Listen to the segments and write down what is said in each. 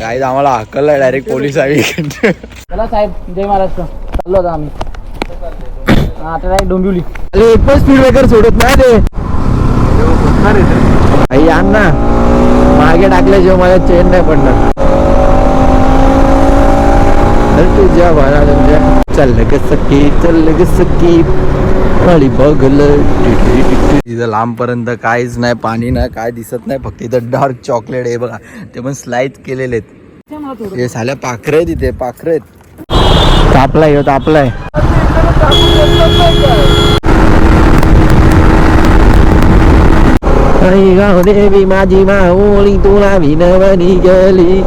काही आम्हाला हकलला direct police आहे चला साहेब जय महाराष्ट्र. चाललो आता आम्ही. आता काय डोंबिवली. अरे एक पण स्पीड ब्रेकर सोडत नाही ते. आई आण ना. मागे टाकल्याशिवाय मला चेन नाही पडणार. अरे तुझ्या बाळा तुझ्या चल ग सखी चल ग सखी. वाली बघल इथं लांबपर्यंत काहीच नाही पाणी नाही काय दिसत नाही फक्त इथं डार्क चॉकलेट आहे बघा. ते पण स्लाइस केलेले आहेत. हे साल्या पाखरं आहेत इथे पाखरं आहेत. तापलाय ह्यो तापलाय. आई गाव देवी माझी माऊली तुला विनवणी गेली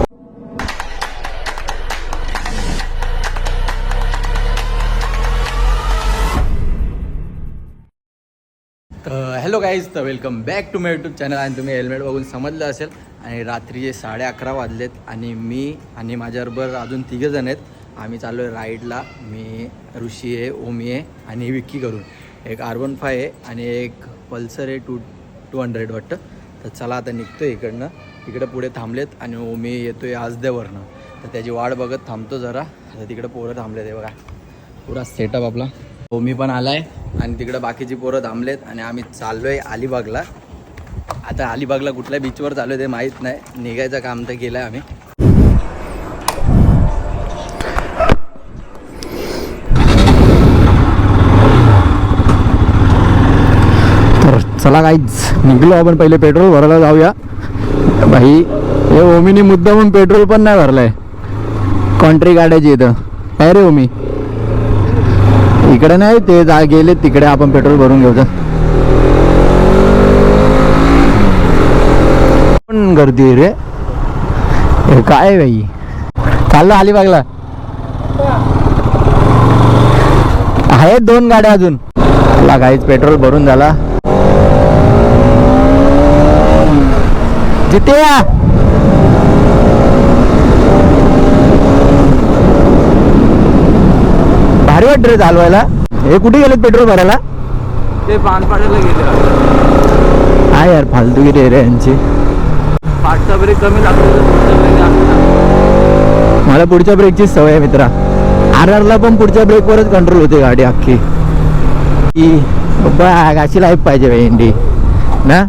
हॅलो गाईज तर welcome back to my YouTube channel आणि तुम्ही हेल्मेट बघून समजलं असेल आणि रात्रीचे साडे अकरा वाजलेत आणि मी आणि माझ्याबरोबर अजून तिघं जण आहेत. आम्ही चाललो आहे राईडला. मी ऋषी आहे ओमी आहे आणि विक्की करून. एक आर वन फाय आहे आणि एक पल्सर आहे टू टू हंड्रेड वाटतं. तर चला आता निघतो इकडनं. इकडं पुढे थांबलेत आणि ओमी येतो आहे आजद्यावरनं तर त्याची वाट बघत थांबतो जरा. आता तिकडं पोरं थांबलेत हे बघा. पुरा सेटअप आपला. ओमी पण आलाय आणि तिकडं बाकीची पोरं थांबलेत आणि आम्ही चाललोय अलिबागला. आता अलिबागला कुठल्या बीचवर चालू आहे ते माहीत नाही. निघायचं काम तर केलं आम्ही. तर चला काहीच निघलो आपण पहिले पेट्रोल भरायला जाऊया. भाई हे ओमीनी मुद्दा म्हणून पेट्रोल पण नाही भरलाय. कॉन्ट्री काढायची इथं. काय रे ओमी? इकडे नाही ते जा गेले तिकडे आपण पेट्रोल भरून घेऊ जा. पण गर्दी आहे रे. काय आहे बाई? चाललं अलिबागला. आहेत दोन गाड्या अजून. मला पेट्रोल भरून झाला. जिथे या. भारी वाटत रे चालवायला. हे कुठे गेलेत पेट्रोल भरायला? ते पानपाड्याला गेले. काय यार फालतूगिरी आहे रे यांची. पाठचा ब्रेक कमी लागतो मला पुढच्या ब्रेकची सवय आहे मित्रा. आर आरला पण पुढच्या ब्रेकवरच कंट्रोल होते गाडी अख्खी. बघ अशी लाईफ पाहिजे इंडी ना?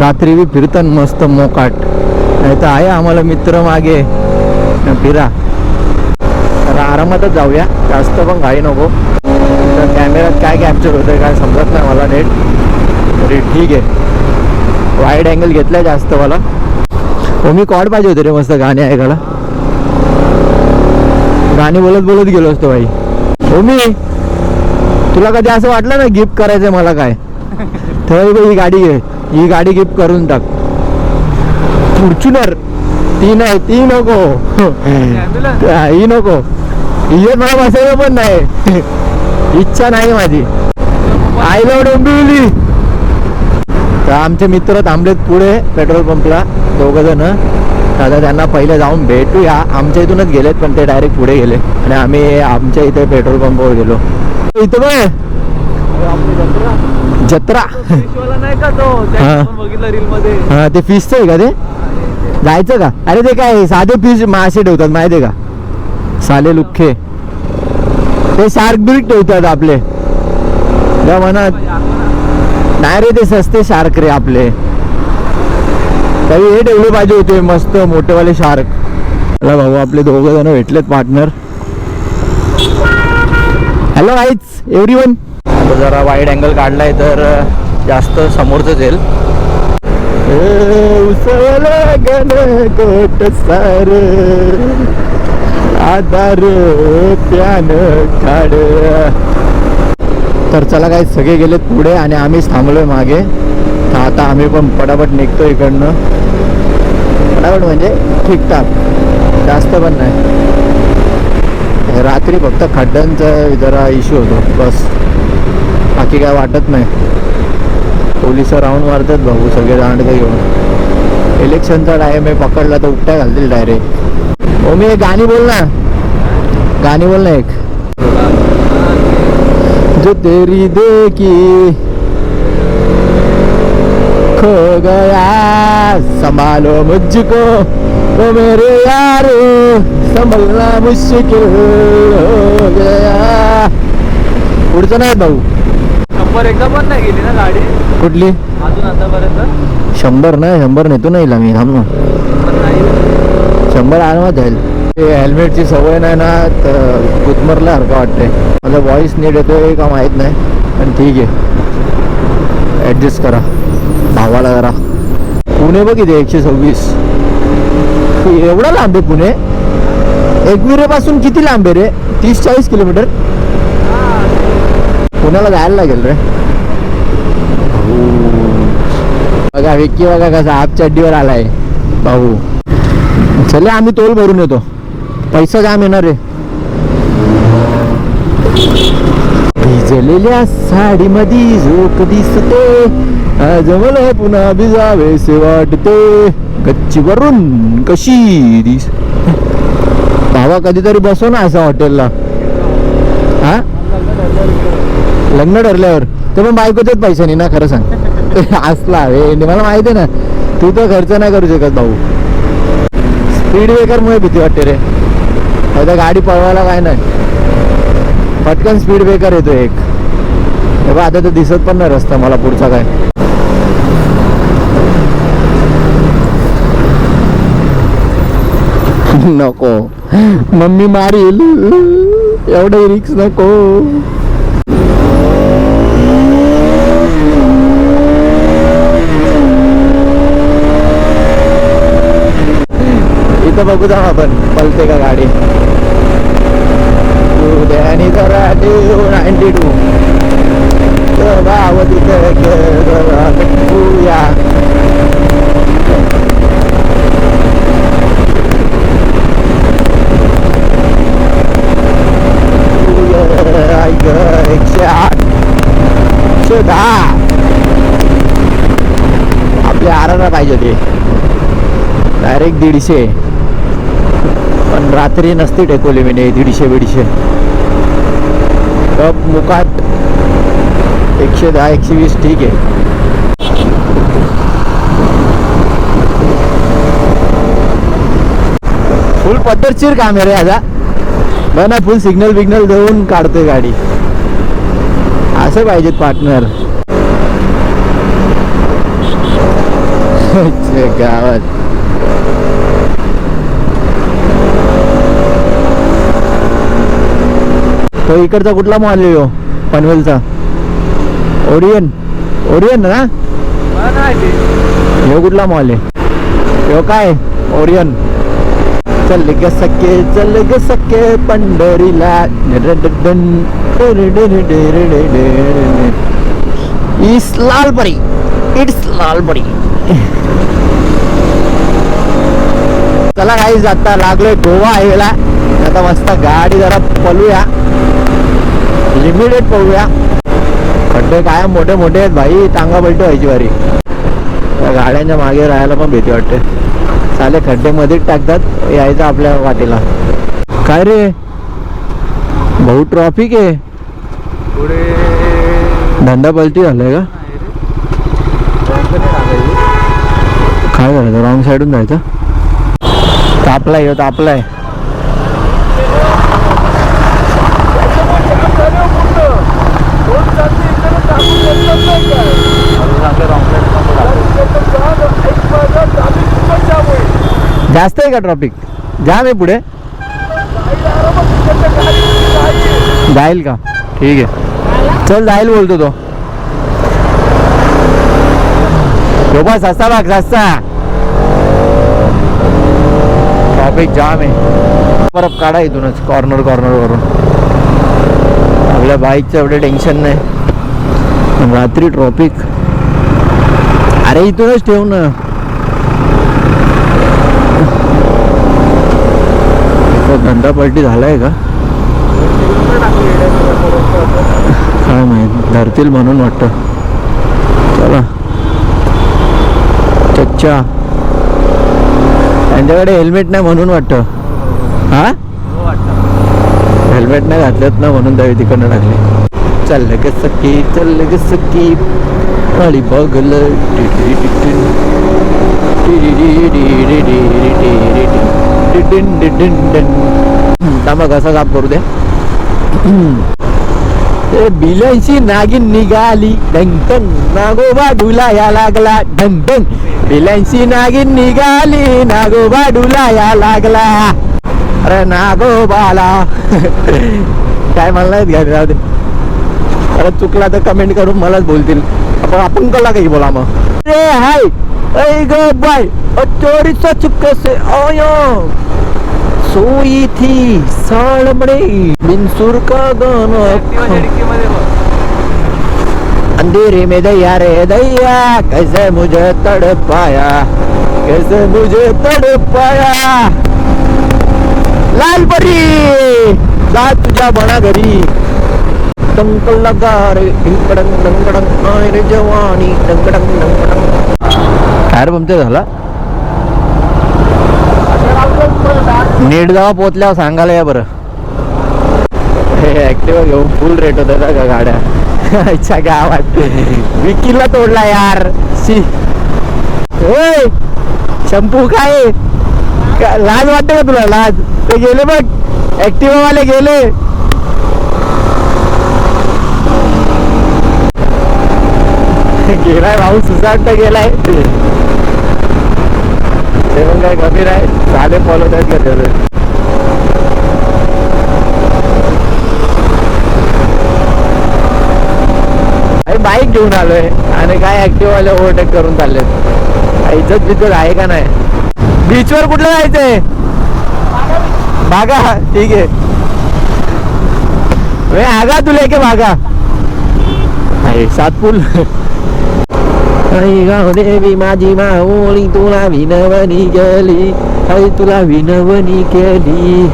रात्री बी फिरतात मस्त मोकाट. नाही तर आहे आम्हाला मित्र मागे. फिरा. तर आरामातच जाऊया. जास्त पण घाई नको. तर कॅमेऱ्यात काय कॅप्चर होतंय काय समजत नाही मला नेट तरी ठीक आहे. वाईड अँगल घेतलाय जास्त मला. हो मी कॉड पाहिजे होते रे मस्त गाणे ऐकायला. गाणी बोलत बोलत गेलो असतो भाई. हो मी तुला कधी असं वाटलं ना गिफ्ट करायचंय मला काय? तर ही गाडी घे. ही गाडी गिफ्ट करून टाक. फॉर्च्युनर ती नाही ती नको. ही नको. इयत मला बसायला पण नाही. इच्छा नाही माझी. आय लव डोंबिवली तर आमचे मित्र थांबलेत पुढे पेट्रोल पंपला दोघ जण. आता त्यांना पहिले जाऊन भेटूया. आमच्या इथूनच गेलेत पण ते डायरेक्ट पुढे गेले. आणि आम्ही आमच्या इथे पेट्रोल पंपवर गेलो. इथं बघ. जत्रा. नाही का तो हा. बघितलं रील मध्ये हा ते फिशचं आहे का ते? जायचं का? अरे ते काय साधे फिश मासे ठेवतात माहिती आहे का? साले लुख्खे. ते शार्क बिर्क ठेवतात आपले. त्या मनात. नाही रे ते सस्ते शार्क रे आपले. तरी हे ठेवले पाहिजे होते मस्त मोठेवाले शार्क. चला भाऊ आपले दोघ जण भेटलेत पार्टनर हॅलो आईच एव्हरी वन जरा वाईड अँगल काढलाय तर जास्त समोरच येईल गण कोट सार. आधार प्यान काढ. तर चला काय सगळे गेलेत पुढे आणि आम्हीच थांबलोय मागे. तर आता आम्ही पण पटापट निघतो इकडनं. पटापट म्हणजे ठीकठाक. जास्त पण नाही. रात्री फक्त खड्ड्यांचा जरा इश्यू होतो. बस. बाकी काय वाटत नाही. पोलीस राऊंड मारतात भाऊ सगळे दांडगे घेऊन. इलेक्शनचा टाईम आहे पकडला तर उपट्या घालतील डायरेक्ट हो मी एक गाणी बोल ना. गाणी बोल ना एक. जो तेरी देखी खो गया संभालो मुझको. ओ मेरे यारो संभलना मुश्किल हो गया. पुढचं नाही भाऊ. शंभर एकदा पण नाही गेली ना गाडी? कुठली? अजून आतापर्यंत? शंभर नाही शंभर नेतो नाही मी थांब ना. शंभर आरामात जाईल ते हेल्मेटची सवय नाही ना तर गुदमरला हरकं वाटते माझा वॉईस नीट येतोय का माहीत नाही. पण ठीक आहे. ॲडजस्ट करा. भावाला जरा. पुणे बघ इथे एकशे सव्वीस. एवढा लांब आहे पुणे? एकविरेपासून किती लांब आहे रे? तीस चाळीस किलोमीटर? पुण्याला जायला लागेल रे. बघा विक्की बघा कसा हाफ चड्डीवर आलाय. भाऊ. चले आम्ही तोल भरून येतो. पैसा जाम येणार आहे. भिजलेल्या साडीमध्ये झोप दिसते. जमल मला पुन्हा भिजावेसे वाटते. गच्ची वरून कशी दिस भावा कधीतरी बसव ना असं हॉटेलला. हा? लग्न ठरल्यावर. ते पण बायकोच्याच पैशानी ना खरं सांग. असला रे मला माहिती आहे ना. तू तर खर्च नाही करू शकत भाऊ. स्पीड ब्रेकरमुळे भीती वाटते रे. आता गाडी पळवायला काय नाही. पटकन स्पीड ब्रेकर येतो एक. हे आता तर दिसत पण नाही रस्ता मला पुढचा काय. नको. मम्मी मारील. एवढं रिक्स नको. तर बघू जाऊ आपण. पलते का गाडी? आणि तर नाईन्टी टू गावती या एकशे आठ एकशे दहा आपल्या आराला पाहिजे ते डायरेक्ट दीडशे. पण रात्री नसती टेकवली मी दीडशे दीडशे कप मुकाट एकशे दहा एकशे वीस ठीक आहे. फुल पद्धतशीर काम आहे रे आता. बघ ना फुल सिग्नल बिग्नल देऊन काढतोय गाडी. असं पाहिजेत पार्टनर गावात. तो इकडचा कुठला मॉल येऊ पनवेलचा. ओरियन. ओरियन ना? हे कुठला मॉल आहे? हो काय? ओरियन. चल ग सके चल ग सके पंढरीला. इस लालपरी इट्स लालपरी चला काही जाता लागलोय गोवा यायला आता मस्त गाडी जरा पलूया लिमिटेड पळूया खड्डे कायम मोठे मोठे आहेत भाई टांगा पलटी व्हायची वारी. त्या गाड्यांच्या मागे राहायला पण भीती वाटते. चाले खड्डे मध्येच टाकतात यायचं आपल्या वाटेला. काय रे? भाऊ ट्रॉफिक आहे. पुढे धंदा पलटी झालाय का? काय करायचं रॉंग साईडून जायचं? तापलाय तापलाय. जास्त आहे का ट्रॉफिक जाम आहे पुढे. जाईल का? ठीक आहे. चल जाईल बोलतो तो. बाबा सस्ता भाग सस्ता. ट्रॉफिक जाम आहे. परत काढा इथूनच कॉर्नर कॉर्नर वरून. आपल्या बाईकचं एवढं टेन्शन नाही. रात्री ट्रॉफिक अरे इथूनच ठेव ना. इथं धंदा पार्टी झालाय का? काय माहीत धरतील म्हणून वाटतं. चला. चच्चा. त्यांच्याकडे हेल्मेट नाही म्हणून वाटतं. हा? हेल्मेट नाही घातलेत ना म्हणून दवी तिकडनं टाकले. चल ग सखी चल ग सखी. काळी बघल. थांबा कसा साफ करू दे. ते बिलांची नागिन निघाली. ढंग नागोबा डुलाया लागला. ढंग ढंग बिलांची नागिन निघाली. नागोबा डुलाया लागला. अरे नागोबाला. काय मला नाहीत घ्या राहू दे. अरे चुकला तर कमेंट करून मलाच बोलतील. आपण आपण कला काही बोला मग. अरे हाय. ऐ ग बाय. अ चोरीचा चुपके से ओ सोई थी साळमणे बिनसुर का गाना अंधेरे में दैया रे दैया कैसे मुझे तड़ पाया कैसे मुझे तड़ पाया लाल परी जा तुझ्या बना घरी टंक लगा रे डंकडंग डंकडंग आय रे जवानी डंकडंग डंकडंग टायर पंक्चर झाला? नीट जेव्हा पोचल्यावर सांगायला या बरं. हे ऍक्टिव्हा घेऊन फुल रेट होत का गाड्या. अच्छा गावात. विकीला तोडला यार. होय शंपू काय? लाज वाटते का तुला? लाज. ते गेले बघ. ऍक्टिव्हा वाले गेले. गेलाय भाऊ सुसाट गेलाय. ते पण काय कमी नाही झाले फॉलो त्यात का अरे बाईक घेऊन आलोय आणि काय ऍक्टिव्हवाले ओव्हरटेक करून चालले इज्जत बिज्जत आहे का नाही? बीचवर कुठलं जायचंय? बागा. ठीक आहे. आगा तुला के बागा. सात सातपूल. हरी गाव देवी माझी माऊली तुला विनवणी केली. हरी तुला विनवणी केली.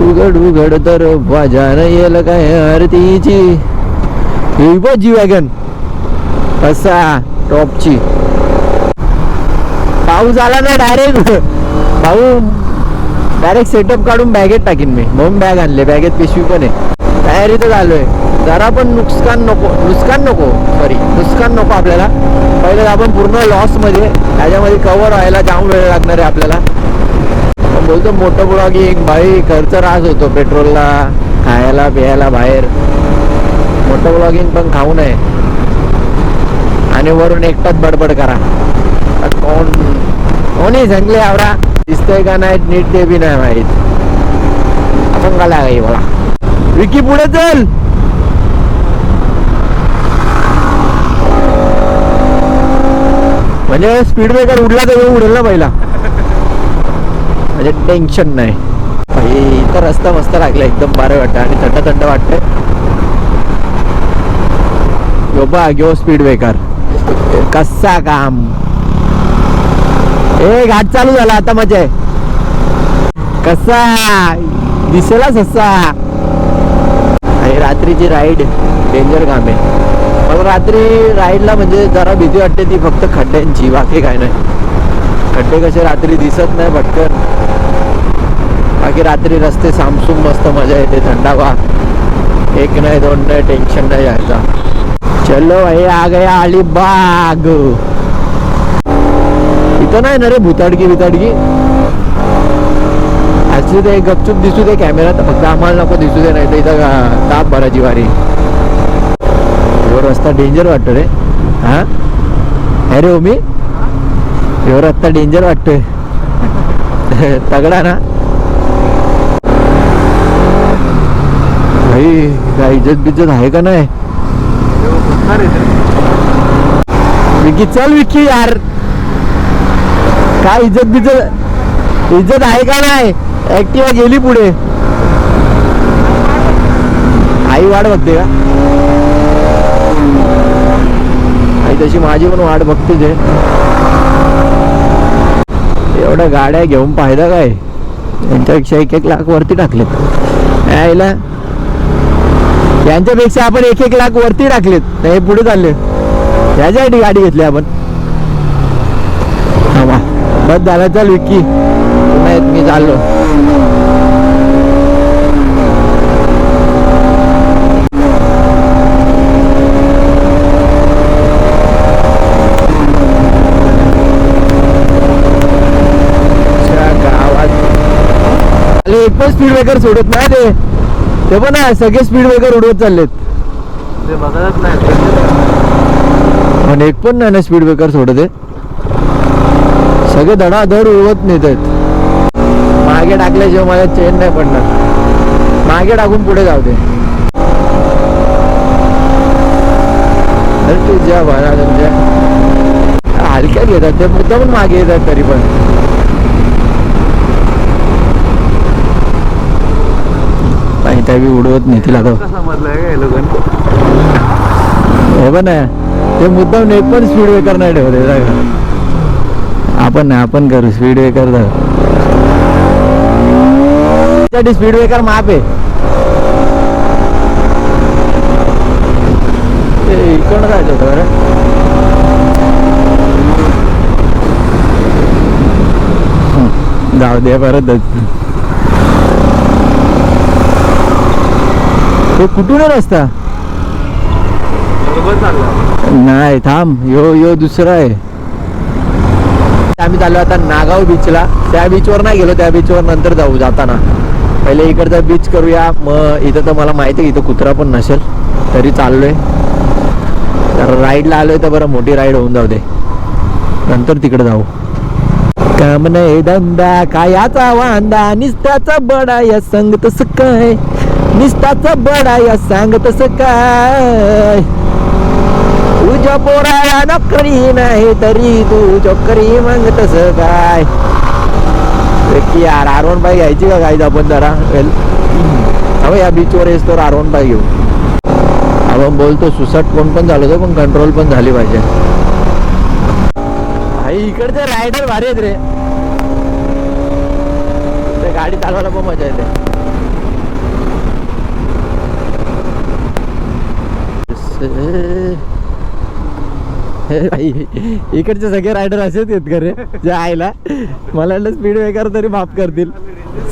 उघड उघड तर बाजार येल काय आरतीची. ही बघ जी वॅगन असा टॉपची. पाऊस आला ना डायरेक्ट भाऊ डायरेक्ट सेटअप काढून बॅगेत टाकीन मी. म्हणून बॅग आणले. बॅगेत पिशवी पण आहे. तयारी तर झालोय जरा पण नुकसान नको. नुकसान नको. सॉरी नुकसान नको आपल्याला. पहिले आपण पूर्ण लॉसमध्ये त्याच्यामध्ये कव्हर व्हायला जाम वेळ लागणार आहे आपल्याला. पण बोलतो मोठं ब्लॉगिंग भाई खर्च रास होतो पेट्रोलला खायला प्यायला बाहेर. मोठं ब्लॉगिंग पण खाऊ नये. आणि वरून एकटाच बडबड करा. कोण कोणी सांगले आवरा दिसतंय का नाही नीट ते बी नाही माहीत. आपण का लागाई मला. विकी पुढे चल! म्हणजे स्पीड ब्रेकर उडला तर उडेल ना पहिला. म्हणजे टेन्शन नाही. इथं रस्ता मस्त लागला एकदम बरं वाटतं आणि थंड थंड वाटतंय. यो बा घेऊ स्पीड ब्रेकर कसा काम. ए घाट चालू झाला आता मजा आहे कसा. दिसेला ससा आणि रात्रीची राईड डेंजर काम आहे. रात्री राईडला म्हणजे जरा भीती वाटते ती फक्त खड्ड्यांची बाकी काय नाही. खड्डे कसे रात्री दिसत नाही भटकन बाकी रात्री रस्ते सामसूम मस्त मजा येते थंडावा एक नाही दोन नाही टेन्शन नाही यायचा. चलो भाई आ गया अलिबाग. इथं नाही ना रे भुताडकी बिताडकी? असू दे गपचूप दिसू दे कॅमेरात फक्त आम्हाला नको दिसू दे नाही तर इथं ताप भराची वारी. ह्यो रस्ता डेंजर वाटतो रे. हा? अरे ओमी ह्यो रस्ता डेंजर वाटतोय. तगडा ना. भाई काय इज्जत बिज्जत आहे का नाही? विकी चल विकी यार. काय इज्जत बिज्जत? इज्जत आहे का नाही? ऍक्टिवा गेली पुढे. आई वाट बघते का? आणि तशी माझी पण वाट बघते जे एवढ्या गाड्या घेऊन फायदा काय? यांच्यापेक्षा एक एक लाख वरती टाकलेत. यायला यांच्यापेक्षा आपण एक एक लाख वरती टाकलेत. नाही पुढे चालले. याच्यासाठी गाडी घेतली आपण. हा बस झाला चल विक्की. नाही मी चाललो अरे एक पण स्पीड ब्रेकर सोडत नाही ते. ते पण आहे सगळे स्पीड ब्रेकर उडवत चाललेत. ते बघतच नाही पण एक पण नाही ना स्पीड ब्रेकर सोडत आहे सगळे धडाधड उडवत नेत आहेत मागे टाकल्याशिवाय मला चेन नाही पडणार. मागे टाकून पुढे जाऊ दे. तुझ्या बाळा तुमच्या हलक्यात घेतात ते मुद्दा पण मागे येतात तरी पण. काही त्या बी उडवत नेतील आता हे पण आहे. ते मुद्दाम एक पण स्पीड ब्रेकर नाही ठेवत. आपण नाही आपण करू स्पीड ब्रेकर स्पीड ब्रेकर माप आहे. ते इकडनं जायचं होतं बरं. जाऊ दे परत ते कुठून आहे रस्ता नाही थांब. यो यो दुसरा आहे. आम्ही चाललो आता नागाव बीचला त्या बीचवर नाही गेलो त्या बीचवर नंतर जाऊ जाताना. पहिले इकडचा बीच करूया. मग इथं तर मला माहिती आहे इथं कुत्रा पण नसेल. तरी चाललोय. तर राईडला आलोय तर बरं मोठी राईड होऊन जाऊ दे. नंतर तिकडे जाऊ. काम नाही धंदा कायाचा वांदा निस्त्याचा बडा या संग तसं काय? निस्ताचा बडा या सांग तसं काय? तुझ्या पोराला नोकरी नाही तरी तू चोकरी मग तस काय? की यार आरवण बाई घ्यायची का गाईज आपण जरा? वेल. अहो या बीचवर येस तर आरवण बाई घेऊ. आपण बोलतो सुसाट कोण पण झालं होतं पण कंट्रोल पण झाली पाहिजे. आई इकडचे रायडर भारी आहेत रे. गाडी चालवायला पण मजा येते हे भाई इकडचे सगळे रायडर असेच आहेत का रे? जे आयला. मला वाटलं स्पीड ब्रेकर तरी माफ करतील.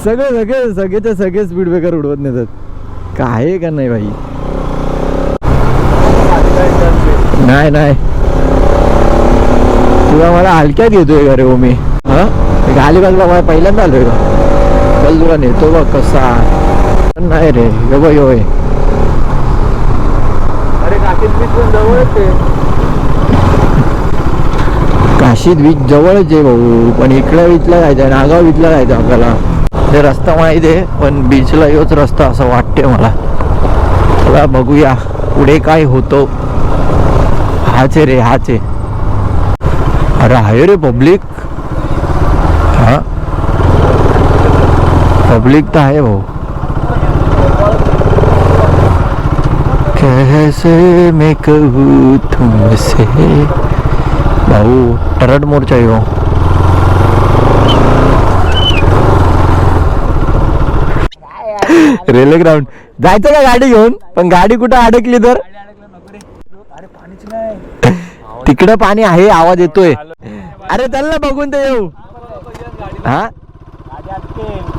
सगळे सगळे सगळेचे सगळे स्पीड ब्रेकर उडवत नेतात. काय आहे का नाही भाई? नाही नाही. तुला मला हलक्यात घेतोय का रे हो? मी हा अलिबागला मला पहिल्यांदा आलोय का? चल तुला नेतो बघ कसा. नाही रे यो बघ. योय अरे पण जवळच आहे काशीत वीज जवळच आहे भाऊ पण इकडे बीचला जायचं आहे नागाव बीचला जायचं आपल्याला. ते रस्ता माहीत आहे पण बीचला योच रस्ता असं वाटते मला. चला बघूया पुढे काय होतो. हाच आहे रे हाच अरे आहे रे पब्लिक. हा. पब्लिक तर आहे भाऊ. कैसे मैं कहूँ तुमसे। भाऊ टरड मोर्चा आहे हो। Railway ground. जायचं का गाडी घेऊन? पण गाडी कुठं अडकली तर? तिकडं पाणी आहे आवाज येतोय. अरे चल ना बघून ते येऊ. हा?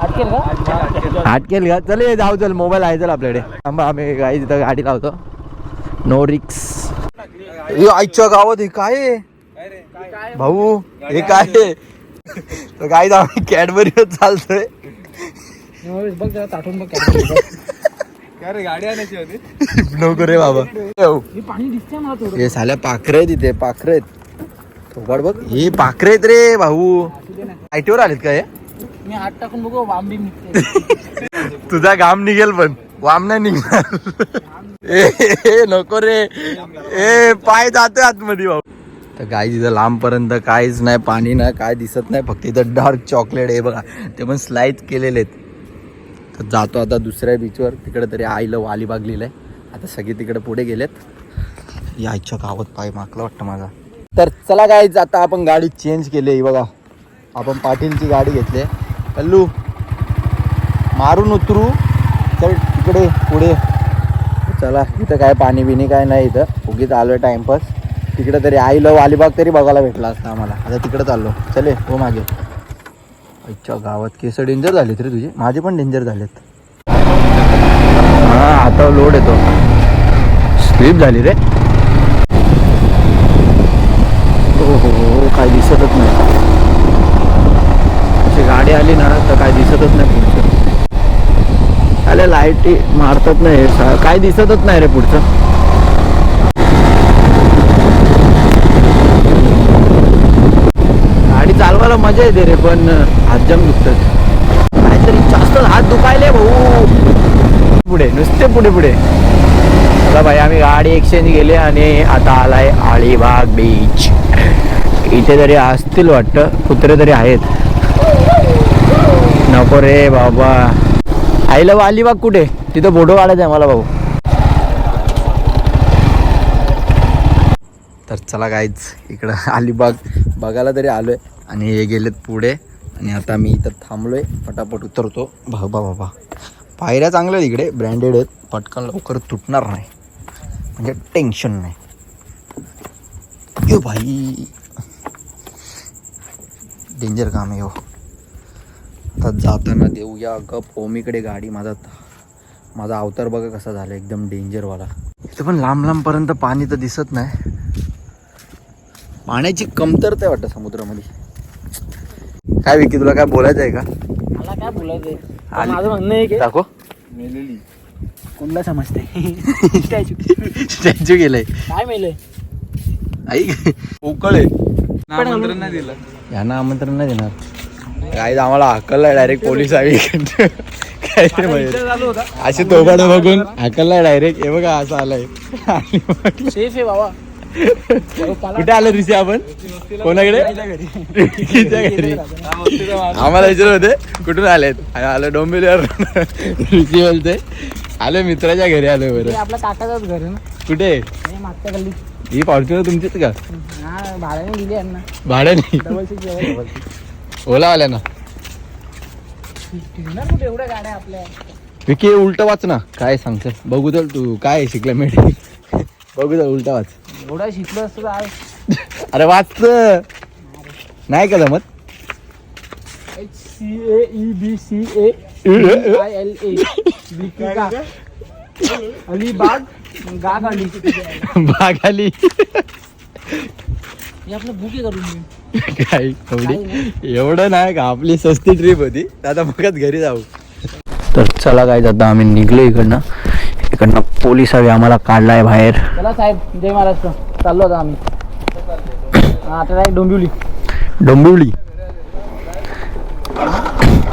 अटकेल का? चल जाऊ चल मोबाईल आहे चल आपल्याकडे. थांबा आम्ही गाडी तिथं गाडी लावतो. नो रिक्स आईच्या गावात हे काय? भाऊ हे काय आहे? तर काय आम्ही कॅडबरीवर चालतोय. बघ जरा ताटून बघ काय रे गाडी आणायची होती? नको रे बाबा. थोडं. हे साल्या पाखरे आहेत इथे पाखरे आहेत. बघ. हे पाखरे आहेत रे भाऊ. आयटीवर आलेत का हे? मी हात टाकून बघू वांबी निघते. तुझा घाम निघेल पण. वाम नाही निघणार. ए, ए, नको रे. ए पाय जातोय आतमध्ये भाऊ. तर काय तिथं लांबपर्यंत काहीच नाही पाणी नाही काय दिसत नाही फक्त इथं डार्क चॉकलेट आहे बघा. ते पण स्लाइड केलेले आहेत. तर जातो आता दुसऱ्या बीचवर तिकडे तरी आईलं लिहिलं आहे. आता सगळे तिकडे पुढे गेलेत. यायच्या गावात पाय माकला वाटतं माझा. तर चला काय आता आपण गाडी चेंज केली आहे बघा. आपण पाटीलची गाडी घेतली आहे. कल्लू मारून उतरू. चल तिकडे पुढे. चला इथं काय पाणी बिणी काय नाही इथं. उगीच आलोय टाइमपास तिकडे तरी आईला अलिबाग तरी बघायला भेटला असता आम्हाला. आता तिकडे चाललो. चले हो मागे. अच्छा गावात केस डेंजर झालेत रे तुझे. माझे पण डेंजर झालेत. हा आता लोड येतो. स्लिप झाली रे. हो हो हो काय दिसतच नाही. पुढची गाडी आली ना तर काय दिसतच नाही पुढचं. अरे लाईटी मारतात नाही सा- काय दिसतच नाही रे पुढचं. गाडी चालवायला मजा येते रे पण हातजम दुखतात. काहीतरी जास्त हात दुखायले भाऊ. पुढे नुसते पुढे पुढे. चला भाई आम्ही गाडी एक्सचेंज केली आणि आता आलाय आळीबाग बीच इथे तरी असतील वाटतं कुत्रे तरी आहेत. नको रे बाबा. आईला बा अलिबाग कुठे? तिथं फोटो काढायचा आहे मला भाऊ. तर चला काहीच इकडं अलिबाग बघायला तरी आलोय. आणि हे गेलेत पुढे. आणि आता मी इथं थांबलोय. पटापट उतरतो. बाबा बाबा पायऱ्या चांगल्या आहेत इकडे. ब्रँडेड आहेत. पटकन लवकर तुटणार नाही. म्हणजे टेन्शन नाही. यो भाई. डेंजर काम आहे हो आता जाताना देऊया. गप ओमीकडे गाडी. माझा माझा अवतार बघा कसा झाला. एकदम डेंजरवाला इथं पण लांब लांबपर्यंत पाणी तर दिसत नाही. पाण्याची कमतरता आहे वाटतं समुद्रामध्ये. काय विकी तुला काय बोलायचं आहे का? मला काय बोलायचंय? आली. माझं म्हणणं आहे. की दाखव. मेलेली. कोणला समजते स्टॅच्यू. स्टॅच्यू गेलंय. काय मेलय? आई पोकळ आहे. आमंत्रण नाही दिलं. यांना आमंत्रण नाही देणार. काय आम्हाला हाकललाय डायरेक्ट पोलीस आम्ही. काय असे दोघांना बघून हाकललाय डायरेक्ट हे बघा असं आलंय. सेफ आहे बाबा. कुठे आलं ऋषी आपण? कोणाकडे? घरी. आम्हाला विचारत होते कुठून आलेत? आणि आलं डोंबिवलीवर ऋषी बोलते आलो मित्राच्या घरी आलो बरं. आपला काकाचाच घर आहे ना. कुठे? हे मागच्या गल्ली ही फॉर्च्युनर तुमचीच का? भाड्याने दिली यांना. भाड्याने? ओला ना. एवढ्या गाड्या आपल्या. विकी उलट वाच ना. काय सांगतो? बघू तर तू काय शिकला मेडी बघू तर उलट वाच. एवढा शिकलो असतो आज अरे वाच नाही का जमत? H C A E B C A I L A Alibag गाग अली बागाली हे आपलं बुके करून घेऊ काय एवढी? एवढं नाही का आपली सस्ती ट्रिप होती. आता बघत घरी जाऊ. तर चला काय आता आम्ही निघलो इकडनं. इकडनं पोलीस हवे आम्हाला काढलाय बाहेर. चला साहेब जय महाराष्ट्र. चाललो आता आम्ही. हा, आता डोंबिवली. डोंबिवली?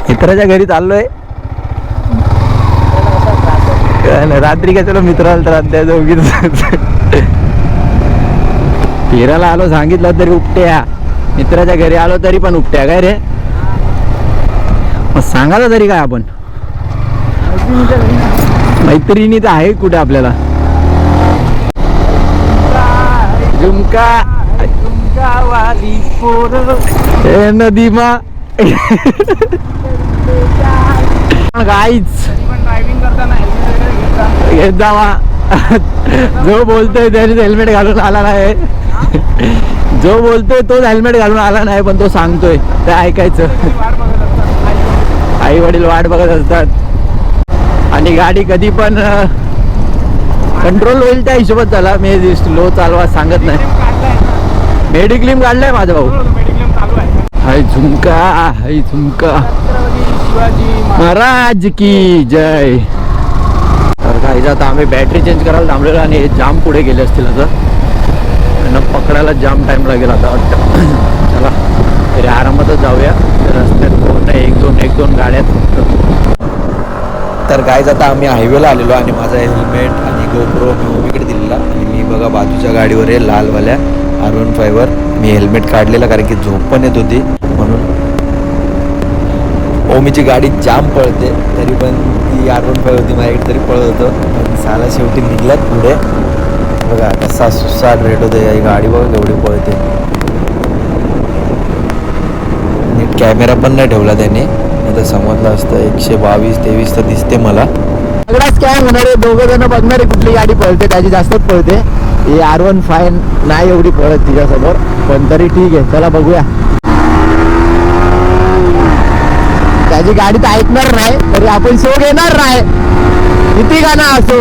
मित्राच्या घरी चाललोय. काय नाही, रात्री काय चलो मित्राला तर त्या दोघीच. फिरायला आलो सांगितलं तरी उपट्या मित्राच्या घरी आलो तरी पण उपट्या काय रे मग सांगायला तरी काय आपण. मैत्रिणी तर आहे कुठे आपल्याला झुमका. ए गाईच वगैरे घेत जा. घेत जावा जो बोलतोय त्याने हेल्मेट घालून आला नाही. जो बोलतोय तोच हेल्मेट घालून आला नाही पण तो सांगतोय. ते ऐकायचं. आई वडील वाट बघत असतात. आणि गाडी कधी पण कंट्रोल होईल त्या हिशोबात झाला मी स्लो चालवा सांगत नाही. मेडिक्लेम काढलाय माझा भाऊ. हाय झुमका हाय झुमका. महाराज की जय. तर आता आम्ही बॅटरी चेंज करायला थांबलेलो आणि हे जाम पुढे गेले असतील आता. त्यांना पकडायला जाम टाइम लागेल आता. वाटतं चला तरी आरामातच जाऊया. रस्त्यात कोण एक दोन एक दोन गाड्यात तर काय आता आम्ही हायवेला आलेलो आणि माझा हेल्मेट आणि गोप्रो मी उभीकडे दिलेला. आणि मी बघा बाजूच्या गाडीवर आहे लालवाल्या आर वन फायवर मी हेल्मेट काढलेला कारण की झोप पण येत होती. म्हणून ओमीची गाडी जाम पळते तरी पण ती आर वन होती माझ्याकडे तरी पळत होतं. पण साला शेवटी निघल्यात पुढे. बघा कसा सुसाट रेट होते ही गाडी बघा केवढी पळते. नीट कॅमेरा पण नाही ठेवला त्याने. आता समजलं असतं एकशे बावीस तेवीस तर दिसते मला. सगळाच काय होणार आहे दोघं जण बघणार आहे कुठली गाडी पळते त्याची जास्तच पळते. ही आर वन फाय नाही एवढी पळत तिच्यासमोर पण तरी ठीक आहे चला बघूया. माझी गाडी तर ऐकणार नाही तरी आपण शो घेणार नाही. किती गाणं असो.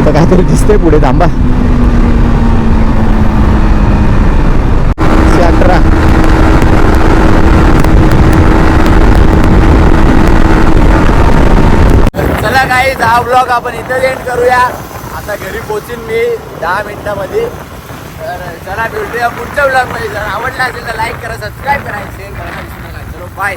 इथं काहीतरी दिसते पुढे थांबा. काही ब्लॉग आपण इथं एंड करूया. आता घरी पोचीन मी दहा मिनिटामध्ये. चला भेटूया पुढच्या ब्लॉगमध्ये जर आवडला असेल तर लाईक करा सबस्क्राईब करा शेअर करा. चलो बाय